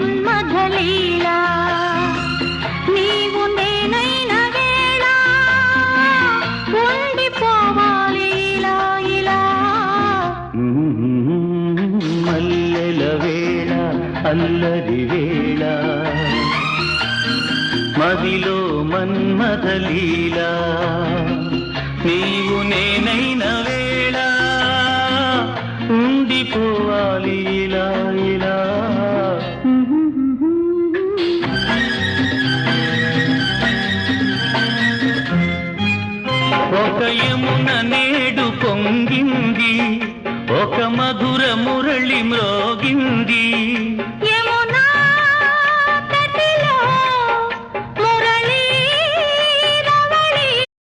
మన్మధలీలా నేనైన వేళ ఉండిపోవాలి ఒక యమున నేడు పొంగింది ఒక మధుర మురళి మ్రోగింది.